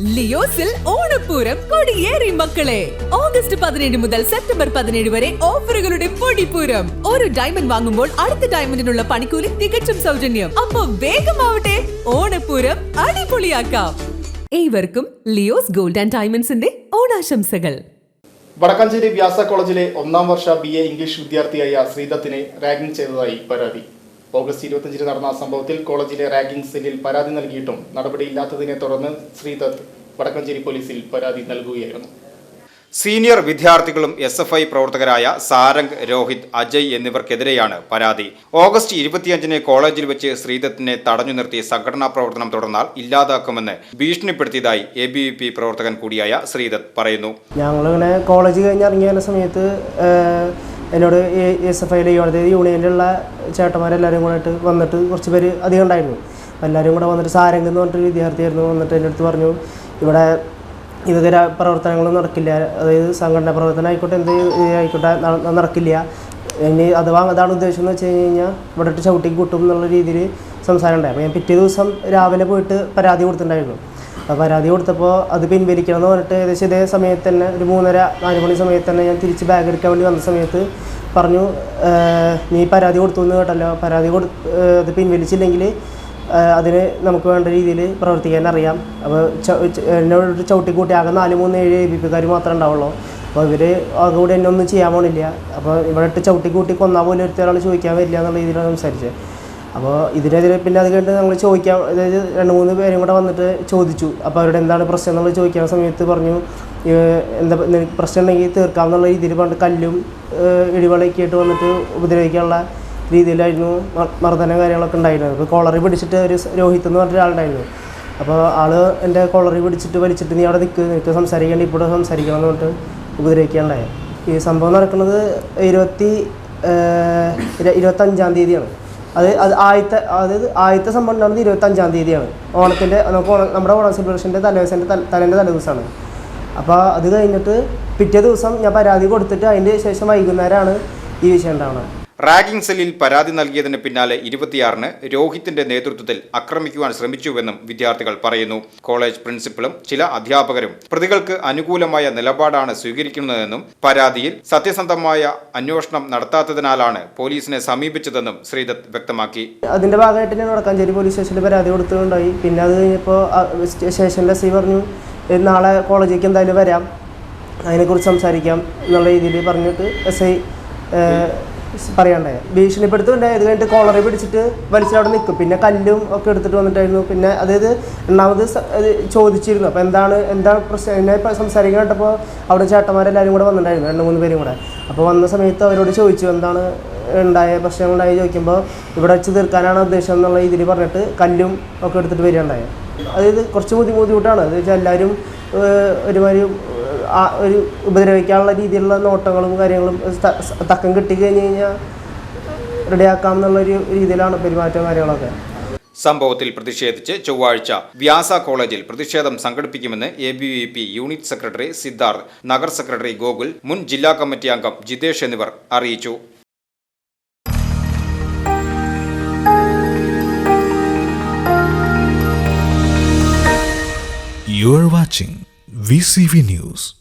ലിയോസിൽ ഓണപ്പൂരം കൊടിയേറി മക്കളെ. ഓഗസ്റ്റ് പതിനേഴ് മുതൽ സെപ്റ്റംബർ പതിനേഴ് വരെ ഓഫറുകളുടെ പൊടിപ്പൂരം. ഒരു ഡയമണ്ട് വാങ്ങുമ്പോൾ അടുത്ത ഡയമണ്ടിനുള്ള പണിക്കൂലി തികച്ചും സൗജന്യം. അപ്പൊ വേഗമാവട്ടെ ഓണപ്പൂരം അടിപൊളിയാക്കാം. ഏവർക്കും ലിയോസ് ഗോൾഡ് ആൻഡ് ഡയമണ്ട്സിന്റെ ഓണാശംസകൾ. വടക്കാഞ്ചേരി വ്യാസ കോളേജിലെ ഒന്നാം വർഷ ബി എ ഇംഗ്ലീഷ് വിദ്യാർത്ഥിയായ ശ്രീദത്തിനെ റാഗിംഗ് ചെയ്തതായി പരാതി. ഓഗസ്റ്റ് ഇരുപത്തഞ്ചിന് നടന്ന സംഭവത്തിൽ കോളേജിലെ റാഗിംഗ് സെല്ലിൽ പരാതി നൽകിയിട്ടും നടപടിയില്ലാത്തതിനെ തുടർന്ന് ശ്രീദത്ത് വടക്കഞ്ചേരി പോലീസിൽ പരാതി നൽകുകയായിരുന്നു. സീനിയർ വിദ്യാർത്ഥികളും എസ് എഫ് ഐ പ്രവർത്തകരായ സാരംഗ് രോഹിത് അജയ് എന്നിവർക്കെതിരെയാണ് പരാതി. ഓഗസ്റ്റ് ഇരുപത്തിയഞ്ചിന് കോളേജിൽ വെച്ച് ശ്രീദത്തിനെ തടഞ്ഞു നിർത്തി സംഘടനാ പ്രവർത്തനം തുടർന്നാൽ ഇല്ലാതാക്കുമെന്ന് ഭീഷണിപ്പെടുത്തിയതായി എ ബി വി പി പ്രവർത്തകൻ കൂടിയായ ശ്രീദത്ത് പറയുന്നു. ഞങ്ങളിങ്ങനെ കോളേജ് കഴിഞ്ഞ് ഇറങ്ങി സമയത്ത് എന്നോട് എസ് എഫ് ഐയിലെ അതായത് യൂണിയനിലുള്ള ചേട്ടന്മാരെല്ലാവരും കൂടെ ആയിട്ട് വന്നിട്ട് കുറച്ച് പേര് അധികം ഉണ്ടായിരുന്നു. എല്ലാവരും കൂടെ വന്നിട്ട് സാരംഗ് എന്ന് പറഞ്ഞിട്ട് വിദ്യാർത്ഥിയായിരുന്നു. വന്നിട്ട് എന്റെ അടുത്ത് പറഞ്ഞു ഇവിടെ പ്രവർത്തനങ്ങളും പ്രവർത്തനങ്ങളൊന്നും നടക്കില്ല. അതായത് സംഘടനാ പ്രവർത്തനം ആയിക്കോട്ടെ എന്ത് ആയിക്കോട്ടെ നടക്കില്ല. ഇനി അഥവാ അതാണ് ഉദ്ദേശം എന്ന് വെച്ച് കഴിഞ്ഞ് കഴിഞ്ഞാൽ ഇവിടെ ചവിട്ടിക്ക് കൂട്ടും എന്നുള്ള രീതിയിൽ സംസാരം ഉണ്ടായി. അപ്പോൾ ഞാൻ പിറ്റേ ദിവസം രാവിലെ പോയിട്ട് പരാതി കൊടുത്തിട്ടുണ്ടായിരുന്നു. അപ്പോൾ പരാതി കൊടുത്തപ്പോൾ അത് പിൻവലിക്കണം എന്ന് പറഞ്ഞിട്ട് ഏകദേശം ഇതേ സമയത്ത് തന്നെ ഒരു മൂന്നര നാല് മണി സമയത്ത് തന്നെ ഞാൻ തിരിച്ച് ബാഗ് എടുക്കാൻ വേണ്ടി വന്ന സമയത്ത് പറഞ്ഞു നീ പരാതി കൊടുത്തു എന്ന് കേട്ടല്ലോ. പരാതി കൊടു അത് പിൻവലിച്ചില്ലെങ്കിൽ അതിന് നമുക്ക് വേണ്ട രീതിയിൽ പ്രവർത്തിക്കാൻ അറിയാം. അപ്പോൾ എന്നോട് ഒരു ചവിട്ടിക്കൂട്ടി. ആകെ നാല് മൂന്ന് ഏഴ് എ ബി പിക്കാർ മാത്രമേ ഉണ്ടാവുള്ളൂ. അപ്പോൾ ഇവർ അതുകൂടി എന്നെ ഒന്നും ചെയ്യാൻ പോണില്ല. അപ്പോൾ ഇവിടെ ഇട്ട് ചവിട്ടിക്കൂട്ടി കൊന്നാൽ പോലും ഒരുത്ത ഒരാൾ ചോദിക്കാൻ വരില്ല എന്നുള്ള രീതിയിലാണ് സംസാരിച്ചത്. അപ്പോൾ ഇതിനെതിരെ പിന്നെ അത് കഴിഞ്ഞിട്ട് ഞങ്ങൾ ചോദിക്കാൻ അതായത് രണ്ട് മൂന്ന് പേരും കൂടെ വന്നിട്ട് ചോദിച്ചു. അപ്പോൾ അവരുടെ എന്താണ് പ്രശ്നം എന്നുള്ളത് ചോദിക്കാൻ സമയത്ത് പറഞ്ഞു എന്താ പ്രശ്നം ഉണ്ടെങ്കിൽ തീർക്കാം എന്നുള്ള രീതിയിൽ പണ്ട് കല്ലും ഇടിവളയൊക്കെ ആയിട്ട് വന്നിട്ട് ഉപദ്രവിക്കാനുള്ള രീതിയിലായിരുന്നു മർദ്ദനം കാര്യങ്ങളൊക്കെ ഉണ്ടായിരുന്നത്. അപ്പോൾ കോളറി പിടിച്ചിട്ട് ഒരു രോഹിത് എന്ന് പറഞ്ഞ ഒരാളുണ്ടായിരുന്നു. അപ്പോൾ ആൾ എന്റെ കോളറി പിടിച്ചിട്ട് വലിച്ചിട്ട് നീ അവിടെ നിൽക്കുക നിനക്ക് സംസാരിക്കേണ്ട ഇപ്പോൾ സംസാരിക്കണം എന്ന് പറഞ്ഞിട്ട് ഉപദ്രവിക്കാനുണ്ടായത് ഈ സംഭവം നടക്കുന്നത് ഇരുപത്തി ഇരുപത്തഞ്ചാം തീയതിയാണ്. അത് അത് ആദ്യത്തെ അതായത് ആദ്യത്തെ സംഭവം ഉണ്ടാകുന്നത് ഇരുപത്തഞ്ചാം തീയതിയാണ്. ഓണത്തിന്റെ നമുക്ക് ഓണം നമ്മുടെ ഓണം സെലിബ്രേഷന്റെ തലേദിവസന്റെ തല തലേന്റെ തലേദിവസമാണ്. അപ്പോൾ അത് കഴിഞ്ഞിട്ട് പിറ്റേ ദിവസം ഞാൻ പരാതി കൊടുത്തിട്ട് അതിന്റെ ശേഷം വൈകുന്നേരമാണ് ഈ വിഷയം ഉണ്ടാവുന്നത് റാഗിംഗ് സെല്ലിൽ പരാതി നൽകിയതിന് പിന്നാലെ ഇരുപത്തിയാറിന് രോഹിത്തിന്റെ നേതൃത്വത്തിൽ ആക്രമിക്കുവാൻ ശ്രമിച്ചുവെന്നും വിദ്യാർത്ഥികൾ പറയുന്നു. കോളേജ് പ്രിൻസിപ്പലും ചില അധ്യാപകരും പ്രതികൾക്ക് അനുകൂലമായ നിലപാടാണ് സ്വീകരിക്കുന്നതെന്നും പരാതിയിൽ സത്യസന്ധമായ അന്വേഷണം നടത്താത്തതിനാലാണ് പോലീസിനെ സമീപിച്ചതെന്നും ശ്രീദത്ത് വ്യക്തമാക്കി. അതിന്റെ ഭാഗമായിട്ട് ഞാൻ വടക്കാഞ്ചേരി പോലീസ് സ്റ്റേഷനിൽ പരാതി കൊടുത്തിട്ടുണ്ടായി. പിന്നെ അത് കഴിഞ്ഞപ്പോൾ സ്റ്റേഷനിലെ സി പറഞ്ഞു നാളെ കോളേജിലേക്ക് എന്തായാലും വരാം. അതിനെക്കുറിച്ച് സംസാരിക്കാം എന്നുള്ള രീതിയിൽ പറഞ്ഞിട്ട് എസ് ഐ പറയാണ്ടായി ഭീഷണിപ്പെടുത്തുണ്ടായി ഇത് കഴിഞ്ഞിട്ട് കോളറി പിടിച്ചിട്ട് വലിച്ചവിടെ നിൽക്കും. പിന്നെ കല്ലും ഒക്കെ എടുത്തിട്ട് വന്നിട്ടായിരുന്നു. പിന്നെ അതായത് രണ്ടാമത് ചോദിച്ചിരുന്നു. അപ്പോൾ എന്താണ് എന്താണ് പ്രശ്നം? എന്നെ സംസാരിക്കാൻ കേട്ടപ്പോൾ അവിടെ ചേട്ടന്മാരെല്ലാവരും കൂടെ വന്നിട്ടുണ്ടായിരുന്നു. രണ്ട് മൂന്ന് പേരും കൂടെ. അപ്പോൾ വന്ന സമയത്ത് അവരോട് ചോദിച്ചു എന്താണ് ഉണ്ടായ പ്രശ്നങ്ങളുണ്ടായി ചോദിക്കുമ്പോൾ ഇവിടെ വെച്ച് തീർക്കാനാണ് ഉദ്ദേശം എന്നുള്ള ഇതിൽ പറഞ്ഞിട്ട് കല്ലും ഒക്കെ എടുത്തിട്ട് വരികയുണ്ടായത് അതായത് കുറച്ച് ബുദ്ധി ബുദ്ധിമുട്ടാണ് അത് വെച്ചാൽ എല്ലാവരും ഒരുമാതിരി ഒരു ഉപദ്രവിക്കാനുള്ള രീതിയിലുള്ള നോട്ടങ്ങളും കാര്യങ്ങളും തക്കം തക്കം കിട്ടിക്കഴിഞ്ഞ് കഴിഞ്ഞാൽ റെഡിയാക്കാം എന്നുള്ളൊരു രീതിയിലാണ് പെരുമാറ്റം കാര്യങ്ങളൊക്കെ. സംഭവത്തിൽ പ്രതിഷേധിച്ച് ചൊവ്വാഴ്ച വ്യാസ കോളേജിൽ പ്രതിഷേധം സംഘടിപ്പിക്കുമെന്ന് A B V P unit secretary Siddharth Nagar secretary Gokul മുൻ ജില്ലാ കമ്മിറ്റി അംഗം ജിതേഷ് എന്നിവർ അറിയിച്ചു. You are watching VCV News.